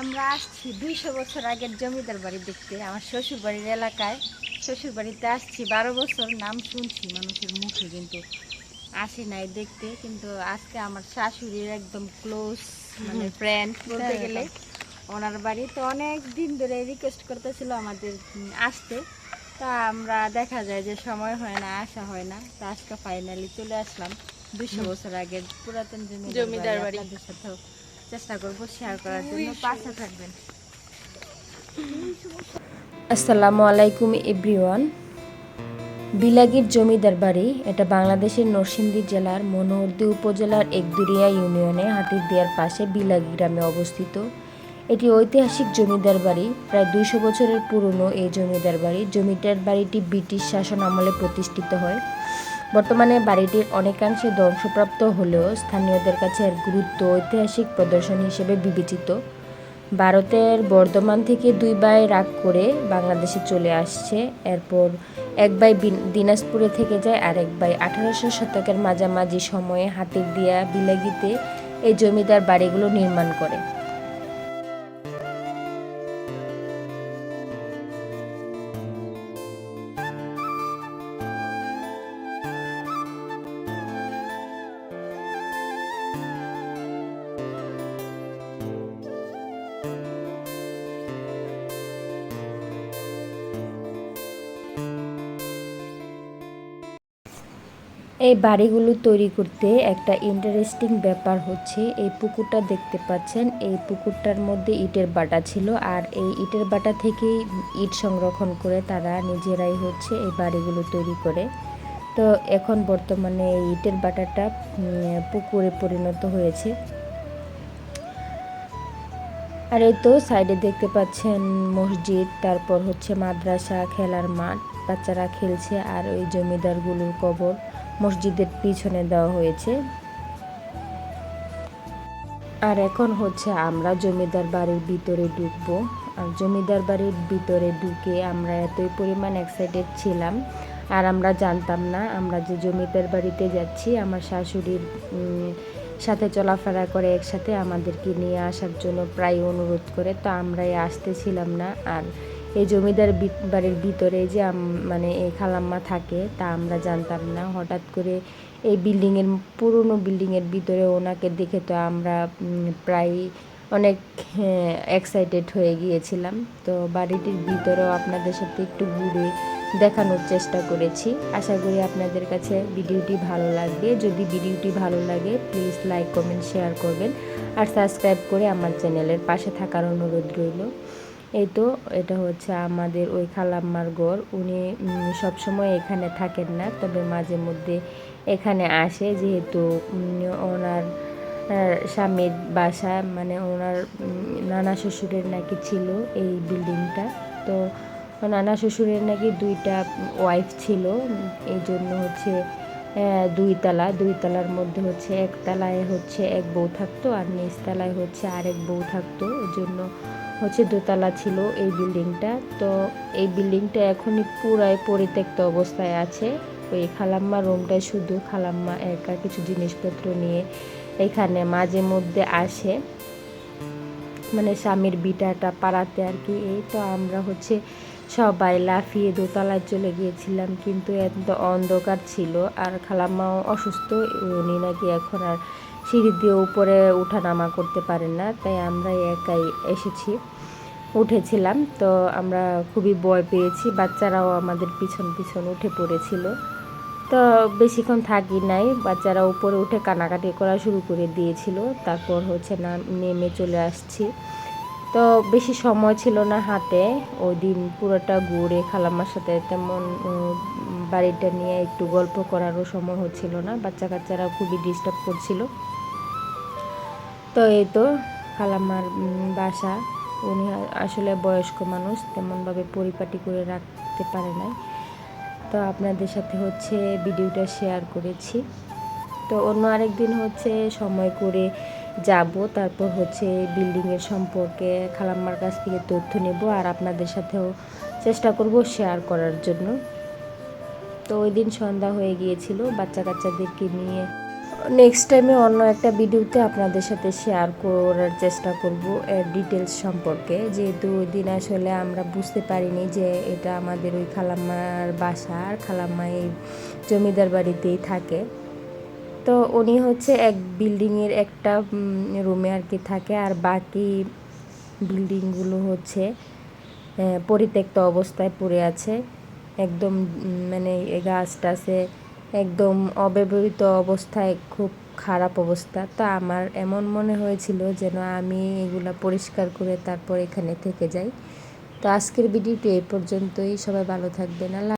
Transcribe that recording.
আমরা আসছি দুইশো বছর আগের জমিদার বাড়ি দেখতে আমার শ্বশুর বাড়ির এলাকায়। শ্বশুর বাড়িতে আসছি বারো বছর নাম শুনছি মানুষের মুখে কিন্তু আসি নাই দেখতে কিন্তু আজকে আমার শাশুড়ির একদম ক্লোজ মানে ফ্রেন্ড বলতে গেলে। ওনার বাড়ি তো অনেক দিন ধরে রিকোয়েস্ট করতেছিল আমাদের আসতে। তা আমরা দেখা যায় যে সময় হয় না আসা হয় না। তো আজকে ফাইনালি চলে আসলাম। দুইশো বছর আগের পুরাতন জমিদার জমিদার বাড়ি বাড়ি। আপনাদের সাথেও চেষ্টা করব শেয়ার করার জন্য। পাশে থাকবেন। আসসালামু আলাইকুম এভরিওয়ান। বিলাগির জমিদার বাড়ি এটা বাংলাদেশের নরসিংদী জেলার মনোহরদী উপজেলার একদুরিয়া ইউনিয়নে হাতির হাতিরদিয়ার পাশে বিলাগি গ্রামে অবস্থিত। এটি ঐতিহাসিক জমিদার বাড়ি। প্রায় দুইশো বছরের পুরনো এই জমিদার বাড়ি। জমিদার বাড়িটি ব্রিটিশ শাসন আমলে প্রতিষ্ঠিত হয়। বর্তমানে বাড়িটির অনেকাংশে ধ্বংসপ্রাপ্ত হলেও স্থানীয়দের কাছে এর গুরুত্ব ঐতিহাসিক প্রদর্শন হিসেবে বিবেচিত। ভারতের বর্ধমান থেকে দুই ভাই রাগ করে বাংলাদেশে চলে আসছে। এরপর এক বিন- দিনাজপুরে থেকে যায় আর এক ভাই আঠারোশো শতকের মাঝামাঝি সময়ে হাতির দিয়া বিলাগিতে এই জমিদার বাড়িগুলো নির্মাণ করে। এই বাড়িগুলো তৈরি করতে একটা ইন্টারেস্টিং ব্যাপার হচ্ছে, এই পুকুরটা দেখতে পাচ্ছেন, এই পুকুরটার মধ্যে ইটের বাটা ছিল আর এই ইটের বাটা থেকেই ইট সংরক্ষণ করে তারা নিজেরাই হচ্ছে এই বাড়িগুলো তৈরি করে। তো এখন বর্তমানে এই ইটের বাটাটা পুকুরে পরিণত হয়েছে। আর এই তো সাইডে দেখতে পাচ্ছেন মসজিদ, তারপর হচ্ছে মাদ্রাসা, খেলার মাঠ, বাচ্চারা খেলছে আর ওই জমিদারগুলোর কবর। মসজিদের পিছনে দেওয়া হয়েছে। আর এখন হচ্ছে আমরা জমিদার বাড়ির ভিতরে ঢুকবো। আর জমিদার বাড়ির ভিতরে ঢুকে আমরা এতই পরিমাণ এক্সাইটেড ছিলাম। আর আমরা জানতাম না, আমরা যে জমিদার বাড়িতে যাচ্ছি, আমার শাশুড়ির সাথে চলাফেরা করে একসাথে আমাদেরকে নিয়ে আসার জন্য প্রায় অনুরোধ করে, তো আমরাই আসতেছিলাম না। আর এই জমিদার বাড়ির ভিতরে যে মানে এই খালাম্মা থাকে, তা আমরা জানতাম না। হঠাৎ করে এই বিল্ডিংয়ের, পুরনো বিল্ডিংয়ের ভিতরে ওনাকে দেখে তো আমরা প্রায় অনেক এক্সাইটেড হয়ে গিয়েছিলাম। তো বাড়িটির ভিতরেও আপনাদের সাথে একটু ঘুরে দেখানোর চেষ্টা করেছি। আশা করি আপনাদের কাছে ভিডিওটি ভালো লাগবে। যদি ভিডিওটি ভালো লাগে প্লিজ লাইক কমেন্ট শেয়ার করবেন। আর সাবস্ক্রাইব করে আমার চ্যানেলের পাশে থাকার অনুরোধ রইল। এই তো, এটা হচ্ছে আমাদের ওই খালাম্মার ঘর। উনি সবসময় এখানে থাকেন না, তবে মাঝে মধ্যে এখানে আসে। যেহেতু ওনার স্বামীর বাসা মানে ওনার নানা শ্বশুরের নাকি ছিল এই বিল্ডিংটা। তো নানা শ্বশুরের নাকি দুইটা ওয়াইফ ছিল। এই জন্য হচ্ছে দুই তালা। দুই তালার মধ্যে হচ্ছে এক তালায় হচ্ছে এক বউ থাকতো আর নিচ তালায় হচ্ছে আরেক বউ থাকতো। ওই জন্য হচ্ছে দোতলা ছিল এই বিল্ডিংটা। তো এই বিল্ডিংটা এখনই পুরাই পরিত্যক্ত অবস্থায় আছে। ওই খালাম্মা রুমটায় শুধু খালাম্মা একা কিছু জিনিসপত্র নিয়ে এখানে মাঝে মধ্যে আসে। মানে স্বামীর বিটাটা পাড়াতে আর কি। এই তো আমরা হচ্ছে সবাই লাফিয়ে দোতলায় চলে গিয়েছিলাম, কিন্তু এত অন্ধকার ছিল। আর খালাম্মাও অসুস্থ, উনি নাকি এখন আর সিঁড়ি দিয়ে উপরে উঠানামা করতে পারেন না, তাই আমরা একাই এসেছি, উঠেছিলাম। তো আমরা খুবই ভয় পেয়েছি, বাচ্চারাও আমাদের পিছন পিছন উঠে পড়েছিল। তো বেশিক্ষণ থাকি নাই, বাচ্চারা উপরে উঠে কানাকাটি করা শুরু করে দিয়েছিল। তারপর হচ্ছে না, নেমে চলে আসছি। তো বেশি সময় ছিল না হাতে, ওই দিন পুরোটা ঘুরে খালাম্মার সাথে তেমন বাড়িটা নিয়ে একটু গল্প করারও সময় হচ্ছিল না বাচ্চা কাচ্চারা খুবই ডিস্টার্ব করছিল। তো এই তো খালাম্মার বাসা। উনি আসলে বয়স্ক মানুষ, তেমনভাবে পরিপাটি করে রাখতে পারে নাই। তো আপনাদের সাথে হচ্ছে ভিডিওটা শেয়ার করেছি। তো অন্য আরেক দিন হচ্ছে সময় করে যাব, তারপর হচ্ছে বিল্ডিংয়ের সম্পর্কে খালাম্মার কাছ থেকে তথ্য নেব আর আপনাদের সাথেও চেষ্টা করব শেয়ার করার জন্য। তো ওই দিন সন্ধ্যা হয়ে গিয়েছিল বাচ্চা কাচ্চাদেরকে নিয়ে নেক্সট টাইমে অন্য একটা ভিডিওতে আপনাদের সাথে শেয়ার করার চেষ্টা করব এর ডিটেলস সম্পর্কে। যেহেতু ওই দিন আসলে আমরা বুঝতে পারিনি যে এটা আমাদের ওই খালাম্মার বাসা, আর খালাম্মা এই জমিদার বাড়িতেই থাকে। তো উনি হচ্ছে এক বিল্ডিংয়ের একটা রুমে আর কি থাকে। আর বাকি বিল্ডিংগুলো হচ্ছে পরিত্যক্ত অবস্থায় পড়ে আছে। একদম মানে গাছ টাছে একদম অব্যবহৃত অবস্থায়, খুব খারাপ অবস্থা। তা আমার এমন মনে হয়েছিল যেন আমি এগুলা পরিষ্কার করে তারপর এখানে থেকে যাই। তো আজকের ভিডিওটি এই পর্যন্তই। সবাই ভালো থাকবেন। আল্লাহ